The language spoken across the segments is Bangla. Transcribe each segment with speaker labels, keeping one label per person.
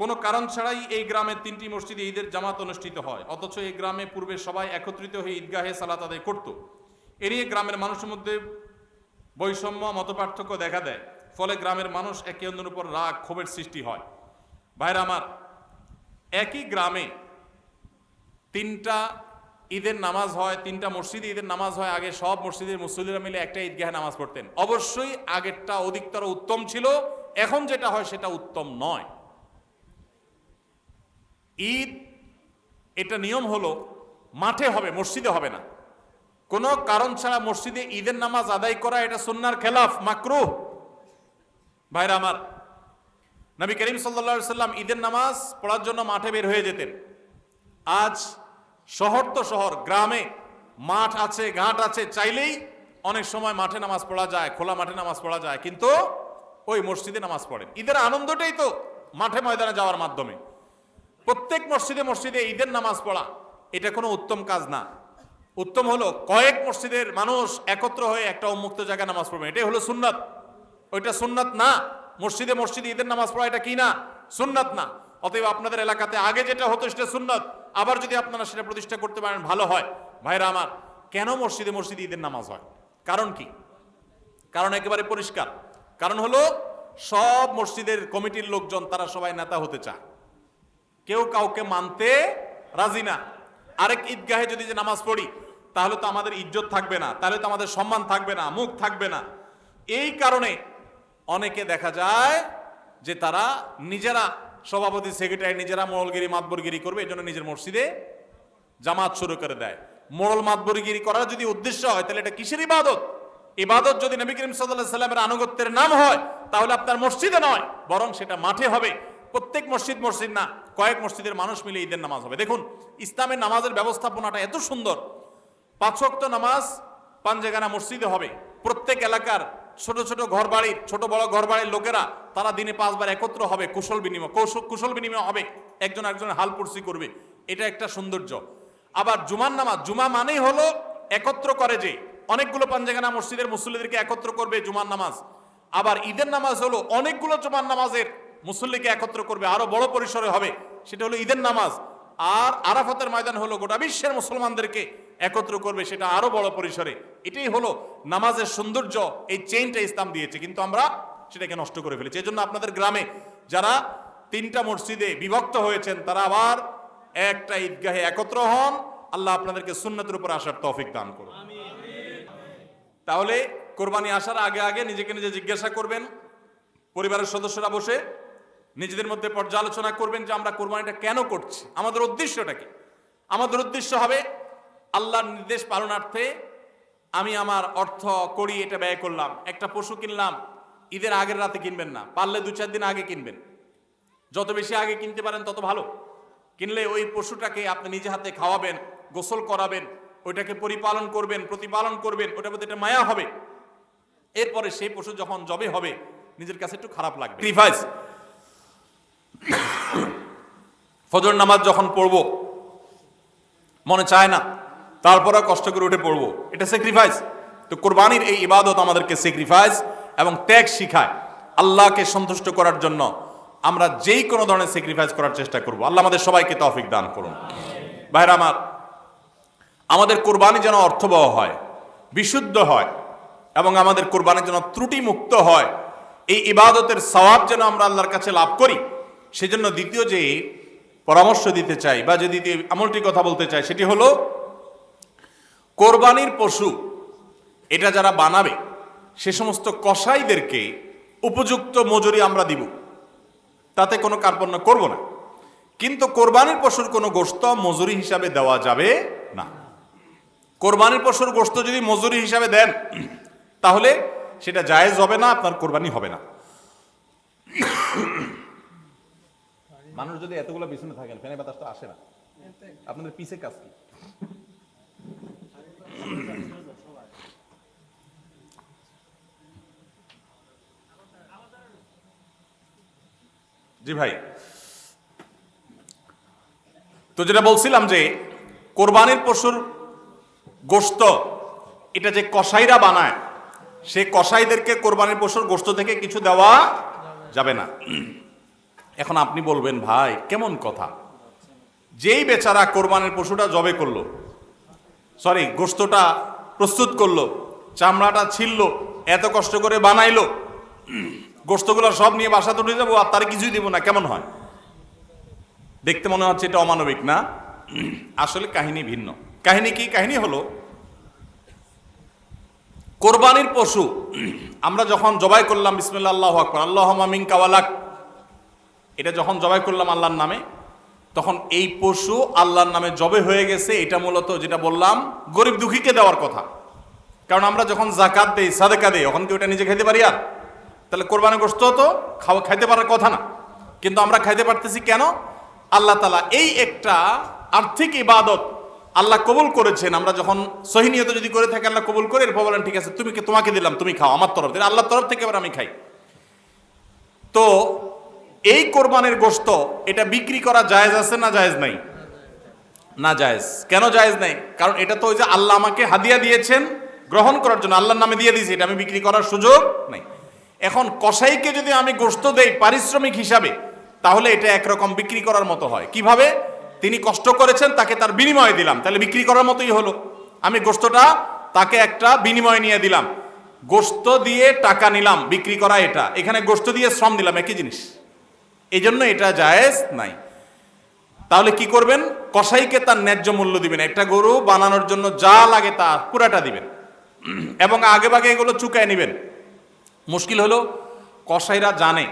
Speaker 1: কোনো কারণ ছাড়াই এই গ্রামের তিনটি মসজিদে ঈদের জামাত অনুষ্ঠিত হয়। অথচ এই গ্রামে পূর্বে সবাই একত্রিত হয়ে ঈদগাহে সালাত আদায় করত। এ নিয়ে গ্রামের মানুষের মধ্যে বৈষম্য, মতপার্থক্য দেখা দেয়। ফলে গ্রামের মানুষ একে অন্যের উপর রাগ, ক্ষোভের সৃষ্টি হয়। ভাইরা আমার, একই গ্রামে তিনটা ঈদের নামাজ হয়, তিনটা মসজিদে ঈদের নামাজ হয়। আগে সব মসজিদের মুসল্লিরা মিলে একটা ঈদগাহে নামাজ পড়তেন। অবশ্যই আগেরটা অধিকতর উত্তম ছিল। এখন যেটা হয় সেটা উত্তম নয়। ঈদ, এটা নিয়ম হলো মাঠে হবে, মসজিদে হবে না। কোনো কারণ ছাড়া মসজিদে ঈদের নামাজ আদায় করা, এটা সুন্নার খেলাফ, মাকরুহ। ভাইরা আমার, নবী করিম সাল্লা সাল্লাম ঈদের নামাজ পড়ার জন্য মাঠে বের হয়ে যেতেন। আজ শহর তো শহর, গ্রামে মাঠ আছে, ঘাট আছে, চাইলেই অনেক সময় মাঠে নামাজ পড়া যায়, খোলা মাঠে নামাজ পড়া যায়, কিন্তু ওই মসজিদে নামাজ পড়েন। ঈদের আনন্দটাই তো মাঠে ময়দানে যাওয়ার মাধ্যমে। প্রত্যেক মসজিদে মসজিদে ঈদের নামাজ পড়া, এটা কোনো উত্তম কাজ না। উত্তম হলো কয়েক মসজিদের মানুষ একত্র হয়ে একটা উন্মুক্ত জায়গায় নামাজ পড়বে। এটাই হলো সুন্নাত। ওইটা সুন্নাত না। মসজিদে মসজিদে ঈদের নামাজ পড়া, এটা কি না? সুন্নাত না। অতএব আপনাদের এলাকাতে আগে যেটা হতো সেটা সুন্নাত। আবার যদি আপনারা সেটা প্রতিষ্ঠা করতে পারেন, ভালো হয়। ভাইরা আমার, কেন মসজিদে মসজিদে ঈদের নামাজ হয়? কারণ কি? কারণ একেবারে পরিষ্কার। কারণ হলো সব মসজিদের কমিটির লোকজন, তারা সবাই নেতা হতে চায়। কেউ কাউকে মানতে রাজি না। আরেক ঈদগাহে যদি যে নামাজ পড়ি, তাহলে তো আমাদের ইজ্জত থাকবে না, তাহলে তো আমাদের সম্মান থাকবে না, মুখ থাকবে না। এই কারণে অনেকে দেখা যায় যে তারা নিজেরা সভাপতি, সেক্রেটারি, নিজেরা মোড়লগিরি মাতবরগিরি করবে এই জন্য নিজের মসজিদে জামাত শুরু করে দেয়। মোড়ল মাতবরগিরি করার যদি উদ্দেশ্য হয়, তাহলে এটা কিসের ইবাদত? ইবাদত যদি নবী করিম সাল্লাহ সাল্লামের আনুগত্যের নাম হয়, তাহলে আপনার মসজিদে নয়, বরং সেটা মাঠে হবে। প্রত্যেক মসজিদ মসজিদ না, কয়েক মসজিদের মানুষ মিলে ঈদের নামাজ হবে। দেখুন, ইসলামের নামাজের ব্যবস্থাপনাটা এত সুন্দর। পাঁচ ওয়াক্ত নামাজ পাঞ্জেগানা মসজিদে হবে। প্রত্যেক এলাকার ছোট ছোট ঘর বাড়ির ছোট বড় ঘর বাড়ির লোকেরা তারা দিনে পাঁচবার একত্র হবে, কুশল বিনিময় কৌশল কুশল বিনিময় হবে। একজন একজনের হাল পুরসি করবে। এটা একটা সৌন্দর্য। আবার জুমার নামাজ, জুমা মানেই হলো একত্র করে যে, অনেকগুলো পাঞ্জেগানা মসজিদের মুসল্লিদেরকে একত্র করবে জুমার নামাজ। আবার ঈদের নামাজ হলো অনেকগুলো জুমার নামাজের মুসল্লিকে একত্র করবে, আরও বড় পরিসরে হবে। সেটা হলো ঈদের নামাজ। আর আরাফাতের ময়দান হলো গোটা বিশ্বের মুসলমানদেরকে একত্র করবে, সেটা আরও বড় পরিসরে। এটাই হলো নামাজের সৌন্দর্য, এই চেইনটা ইসলাম দিয়েছে। কিন্তু আমরা সেটাকে নষ্ট করে ফেলেছি। এই জন্য আপনাদের গ্রামে যারা তিনটা মসজিদে বিভক্ত হয়েছেন, তারা আবার একটা ঈদগাহে একত্র হন। আল্লাহ আপনাদেরকে সুন্নতের উপর আসার তৌফিক দান করুন। তাহলে কোরবানি আসার আগে আগে নিজেকে নিজে জিজ্ঞাসা করবেন, পরিবারের সদস্যরা বসে নিজেদের মধ্যে পর্যালোচনা করবেন যে আমরা কোরবানিটা কেন করছি? আমাদের উদ্দেশ্যটা কি? আমাদের উদ্দেশ্য হবে আল্লাহর নির্দেশ পালনার্থে আমি আমার অর্থ করি, এটা ব্যয় করলাম। একটা পশু কিনলাম, ঈদের আগের রাতে কিনবেন না, পারলে দু চার দিন আগে কিনবেন। যত বেশি আগে কিনতে পারেন, তত ভালো। কিনলে ওই পশুটাকে আপনি নিজে হাতে খাওয়াবেন, গোসল করাবেন, ওইটাকে পরিপালন করবেন, প্রতিপালন করবেন, ওটার মধ্যে একটা মায়া হবে। এরপরে সেই পশু যখন জবে হবে, নিজের কাছে একটু খারাপ লাগবে। ফজর নামাজ যখন পড়ব, মনে চায় না, তারপরে কষ্ট করে উঠে পড়ব। এটা স্যাক্রিফাইস তো কোরবানির এই ইবাদত আমাদেরকে স্যাক্রিফাইস এবং ত্যাগ শিখায়। আল্লাহকে সন্তুষ্ট করার জন্য আমরা যেই কোনো ধরনের স্যাক্রিফাইস করার চেষ্টা করব। আল্লাহ আমাদের সবাইকে তৌফিক দান করুন। ভাইরা আমার, আমাদের কোরবানি যেন অর্থবহ হয়, বিশুদ্ধ হয় এবং আমাদের কোরবানি যেন ত্রুটি মুক্ত হয়, এই ইবাদতের সওয়াব যেন আমরা আল্লাহর কাছে লাভ করি। সেজন্য দ্বিতীয় যে পরামর্শ দিতে চাই বা যে দ্বিতীয় আমলটি কথা বলতে চাই, সেটি হলো, কোরবানির পশু, এটা যারা বানাবে, সে সমস্ত কসাইদেরকে উপযুক্ত মজুরি আমরা দিব। তাতে কোনো কার্পণ্য করব না। কিন্তু কোরবানির পশুর কোনো গোস্ত মজুরি হিসাবে দেওয়া যাবে না। কোরবানির পশুর গোস্ত যদি মজুরি হিসাবে দেন, তাহলে সেটা জায়েজ হবে না, আপনার কোরবানি হবে না। মানুষ যদি এতগুলো পিছনে থাকেন ফ্যানের বাতাস তো আসে না। আপনাদের পিছে কাজ কি? জি ভাই। তো যেটা বলছিলাম যে, কোরবানির পশুর গোস্ত এটা যে কসাইরা বানায়, সে কসাইদেরকে কোরবানির পশুর গোস্ত থেকে কিছু দেওয়া যাবে না। এখন আপনি বলবেন, ভাই, কেমন কথা? যেই বেচারা কোরবানের পশুটা জবে করল সরি গোস্তটা প্রস্তুত করল, চামড়াটা ছিললো, এত কষ্ট করে বানাইলো গোস্তগুলো সব নিয়ে বাসা তুলে যাব আর তার কিছুই দিব না, কেমন হয়? দেখতে মনে হচ্ছে এটা অমানবিক, না? আসলে কাহিনী ভিন্ন। কাহিনী কি? কাহিনী হলো, কোরবানির পশু, আমরা যখন জবাই করলাম বিসমিল্লা আল্লাহ আকবর আল্লাহ মামিন কাওয়ালাক এটা যখন জবাই করলাম আল্লাহর নামে, তখন এই পশু আল্লাহর নামে জবে হয়ে গেছে, এটা মূলত যেটা বললাম, গরিব দুঃখীকে দেওয়ার কথা। কারণ আমরা যখন জাকাত দেই, সাদেকা দেই তখন কি ওটা নিজে খেতে পারি আর? তাহলে কোরবানি গোস্ত তো খাওয়া খাইতে পারার কথা না। কিন্তু আমরা খাইতে পারতেছি কেন? আল্লাহ তালা এই একটা আর্থিক ইবাদত আল্লাহ কবুল করেছেন। আমরা যখন সহিনিয়ত যদি করে থাকি, আল্লাহ কবুল করে, এরপর বলেন, ঠিক আছে, তুমি তোমাকে দিলাম, তুমি খাও, আমার তরফ থেকে। আল্লাহর তরফ থেকে এবার আমি খাই। তো এই কোরবানের গোস্ত এটা বিক্রি করা জায়েজ আছে না জায়েজ নাই? না জায়েজ। কেন জায়েজ নাই? কারণ এটা তো ওই যে আল্লাহ আমাকে হাদিয়া দিয়েছেন গ্রহণ করার জন্য, আল্লাহর নামে দিয়ে দিয়েছি, এটা আমি বিক্রি করার সুযোগ নাই। এখন কসাইকে যদি আমি গোস্ত দেই পারিশ্রমিক হিসাবে, তাহলে এটা একরকম বিক্রি করার মতো হয়। কীভাবে? তিনি কষ্ট করেছেন, তাকে তার বিনিময়ে দিলাম। তাহলে বিক্রি করার মতোই হলো। আমি গোস্তটা তাকে একটা বিনিময় নিয়ে দিলাম। গোস্ত দিয়ে টাকা নিলাম, বিক্রি করা এটা। এখানে গোস্ত দিয়ে শ্রম দিলাম, একই জিনিস। এই জন্য এটা জায়েজ নাই। তাহলে কি করবেন? কসাইকে তার ন্যায্য মূল্য দিবেন। একটা গরু বানানোর জন্য যা লাগে তা পুরাটা দিবেন। এবং আগে ভাগে এগুলো চুকায় নেবেন। মুশকিল হলো, কসাইরা জানে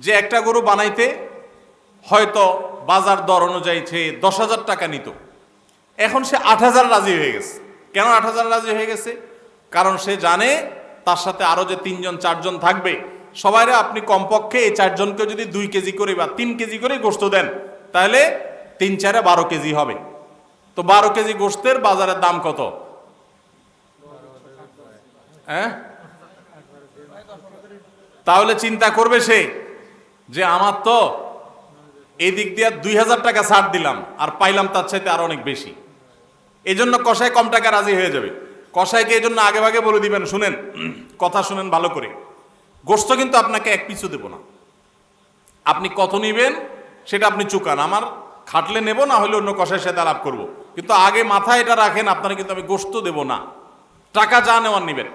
Speaker 1: যে একটা গরু বানাইতে হয়তো বাজার দর অনুযায়ী সে দশ হাজার টাকা নিত। এখন সে আট হাজার রাজি হয়ে গেছে। কেন আট হাজার রাজি হয়ে গেছে? কারণ সে জানে তার সাথে আরও যে তিনজন, চারজন থাকবে সবাইরে আপনি কমপক্ষে এই চারজনকে যদি দুই কেজি করে বা তিন কেজি করে গোস্ত দেন, তাহলে তিন চারে বারো কেজি হবে। তো বারো কেজি গোস্তের বাজারের দাম কত? হ্যাঁ? তাহলে চিন্তা করবে সে যে আমার তো এই দিক দিয়ে দুই হাজার টাকা ছাড় দিলাম আর পাইলাম তার চাইতে আরও অনেক বেশি। এই জন্য কষাই কম টাকা রাজি হয়ে যাবে। কষাইকে এই জন্য আগে ভাগে বলে দিবেন, শুনেন, কথা শুনেন ভালো করে। গোস্ত কিন্তু আপনাকে এক পিছু দেব না। আপনি কত নিবেন সেটা আপনি চুকান। আমার খাটলে নেব, না হলে অন্য কষাইয়ের সাথে আলাপ করব। কিন্তু আগে মাথায় এটা রাখেন, আপনারা কিন্তু আমি গোস্ত দেব না। টাকা যা নেওয়ার নিবেন।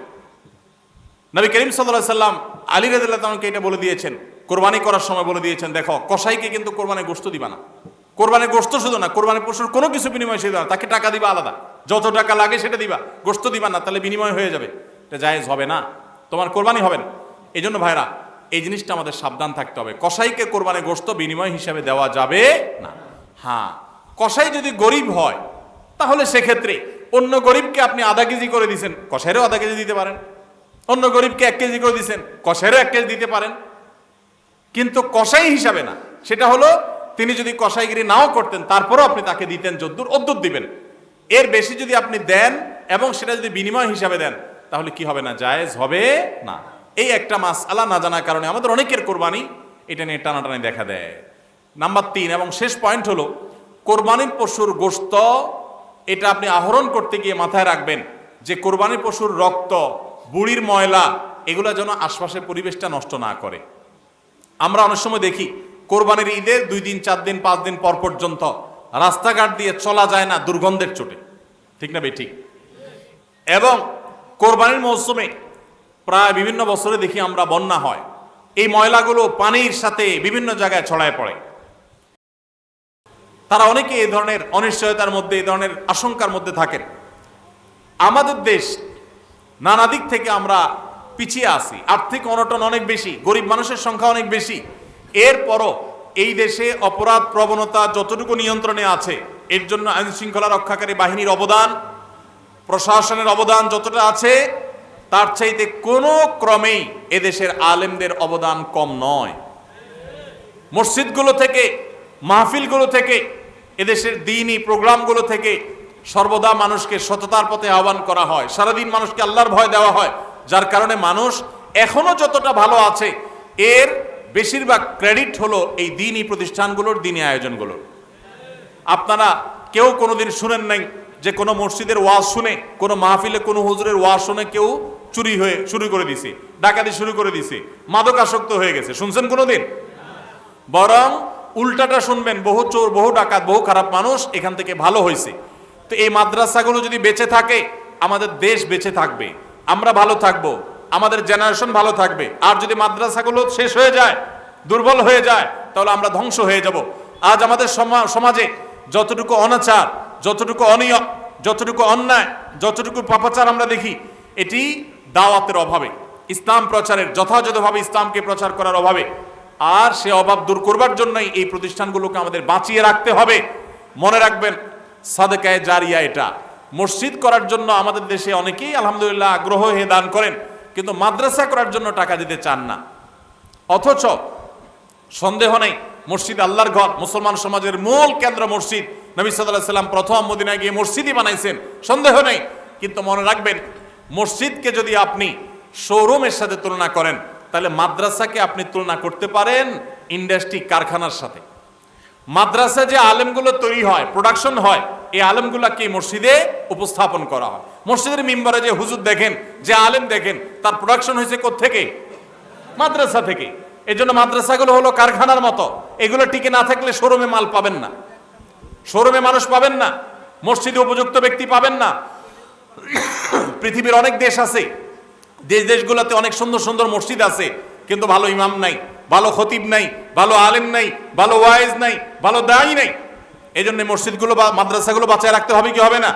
Speaker 1: নবী করিম সাল্লাহ সাল্লাম, আলী রাদিল্লাহকে এটা বলে দিয়েছেন। কোরবানি করার সময় বলে দিয়েছেন, দেখো, কসাইকে কিন্তু কোরবানি গোস্ত দিবা না। কোরবানি গোস্ত শুধু না কোরবানি পশুর কোনো কিছু বিনিময় সে। তাকে টাকা দিবা আলাদা। যত টাকা লাগে সেটা দিবা। গোস্ত দিবা না, তাহলে বিনিময় হয়ে যাবে। এটা জায়েজ হবে না। তোমার কোরবানি হবে না। এই জন্য ভাইরা, এই জিনিসটা আমাদের সাবধান থাকতে হবে। কসাইকে কোরবানি গোস্ত বিনিময় হিসাবে দেওয়া যাবে না। হ্যাঁ কসাই যদি গরিব হয়, তাহলে সেক্ষেত্রে অন্য গরিবকে আপনি আধা কেজি করে দিছেন, কসাইরও আধা কেজি দিতে পারেন। অন্য গরিবকে এক কেজি করে দিচ্ছেন কষাইরও এক কেজি দিতে পারেন। কিন্তু কষাই হিসাবে না, সেটা হলো তিনি যদি কষাইগিরি নাও করতেন, তারপরও আপনি তাকে দিতেন যদ্দুর অদ্দুর দিবেন। এর বেশি যদি আপনি দেন এবং সেটা যদি বিনিময় হিসাবে দেন, তাহলে কি হবে না, জায়েজ হবে না। এই একটা মাস আলা না জানার কারণে আমাদের অনেকের কোরবানি এটা নিয়ে টানাটানি দেখা দেয়। নাম্বার তিন এবং শেষ পয়েন্ট হলো, কোরবানির পশুর গোস্ত এটা আপনি আহরণ করতে গিয়ে মাথায় রাখবেন যে কোরবানির পশুর রক্ত, বুড়ির ময়লা, এগুলো যেন আশপাশের পরিবেশটা নষ্ট না করে। আমরা অনেক সময় দেখি, কোরবানির ঈদের দুই দিন, চার দিন, পাঁচ দিন পর পর্যন্ত রাস্তাঘাট দিয়ে চলা যায় না দুর্গন্ধের চোটে। ঠিক না বে ঠিক? এবং কোরবানির মৌসুমে প্রায় বিভিন্ন বছরে দেখি আমরা বন্যা হয়। এই ময়লাগুলো পানির সাথে বিভিন্ন জায়গায় ছড়ায় পড়ে। তারা অনেকে এই ধরনের অনিশ্চয়তার মধ্যে, এই ধরনের আশঙ্কার মধ্যে থাকেন। আমাদের দেশ নানা দিক থেকে আমরা পিছিয়ে আসি আর্থিক অনটন অনেক বেশি, গরিব মানুষের সংখ্যা অনেক বেশি। এরপরও এই দেশে অপরাধ প্রবণতা যতটুকু নিয়ন্ত্রণে আছে, এর জন্য আইন শৃঙ্খলা রক্ষাকারী বাহিনীর অবদান, প্রশাসনের অবদান যতটা আছে তার চাইতে কোনো ক্রমেই এদেশের আলেমদের অবদান কম নয়। মসজিদগুলো থেকে, মাহফিলগুলো থেকে, এদেশের দিনই প্রোগ্রামগুলো থেকে সর্বদা মানুষকে সততার পথে আহ্বান করা হয়। সারাদিন মানুষকে আল্লাহর ভয় দেওয়া হয়, যার কারণে মানুষ এখনও যতটা ভালো আছে, এর বেশিরভাগ ক্রেডিট হলো এই দিনই প্রতিষ্ঠানগুলোর দিনই আয়োজনগুলোর। আপনারা কেউ কোনোদিন শুনেন নাই যে কোনো মসজিদের ওয়াজ শুনে, কোনো মাহফিলে কোনো হুজুরের ওয়াজ শুনে কেউ চুরি হয়ে শুরু করে দিছে, ডাকাতি শুরু করে দিছে, মাদকাসক্ত হয়ে গেছে। শুনছেন কোনোদিন? বরং উল্টাটা শুনবেন, বহু চোর, বহু ডাকাত, বহু খারাপ মানুষ এখান থেকে ভালো হয়েছে তো এই মাদ্রাসাগুলো যদি বেঁচে থাকে, আমাদের দেশ বেঁচে থাকবে। আমরা ভালো থাকব, আমাদের জেনারেশন ভালো থাকবে। আর যদি মাদ্রাসাগুলো শেষ হয়ে যায়, দুর্বল হয়ে যায়, তাহলে আমরা ধ্বংস হয়ে যাব। আজ আমাদের সমা- সমাজে যতটুকু অনাচার, যতটুকু অনিয়ম, যতটুকু অন্যায়, যতটুকু পাপাচার আমরা দেখি এটি দাওয়াতের অভাবে, ইসলাম প্রচারের, যথাযথভাবে ইসলামকে প্রচার করার অভাবে। আর সে অভাব দূর করবার জন্যই এই প্রতিষ্ঠানগুলোকে আমাদের বাঁচিয়ে রাখতে হবে। মনে রাখবেন, সাদেকায় জারিয়া এটা। মসজিদ করার জন্য আমাদের দেশে অনেকেই আলহামদুলিল্লাহ আগ্রহ হয়ে দান করেন, কিন্তু মাদ্রাসা করার জন্য টাকা দিতে চান না। অথচ সন্দেহ নেই, মসজিদ আল্লাহর ঘর, মুসলমান সমাজের মূল কেন্দ্র মসজিদ। নবী সাল্লাহ সাল্লাম প্রথম মদিনায় গিয়ে মসজিদই বানাইছেন। সন্দেহ নেই, কিন্তু মনে রাখবেন মসজিদকে যদি আপনি শোরুমের সাথে তুলনা করেন, তাহলে মাদ্রাসাকে আপনি তুলনা করতে পারেন ইন্ডাস্ট্রি কারখানার সাথে। মাদ্রাসা যে আলেমগুলো তৈরি হয় প্রোডাকশন হয়, এই আলেমগুলোকে মসজিদে উপস্থাপন করা হয়। মসজিদের মেম্বারে যে হুজুর দেখেন, যে আলেম দেখেন, তার প্রোডাকশন হয়েছে থেকে মাদ্রাসা থেকে। এই জন্য মাদ্রাসাগুলো হলো কারখানার মতো। এগুলো টিকে না থাকলে শোরুমে মাল পাবেন না। শোরুমে মানুষ পাবেন না। মসজিদে উপযুক্ত ব্যক্তি পাবেন না। পৃথিবীর অনেক দেশ আছে। দেশ দেশগুলোতে অনেক সুন্দর সুন্দর মসজিদ আছে, কিন্তু ভালো ইমাম নাই, ভালো খতিব নাই, ভালো আলেম নাই, ভালো ওয়াইজ নাই, ভালো দায়ী নাই। এই জন্য মসজিদগুলো বা মাদ্রাসাগুলো বাঁচায় রাখতে হবে কি হবে না?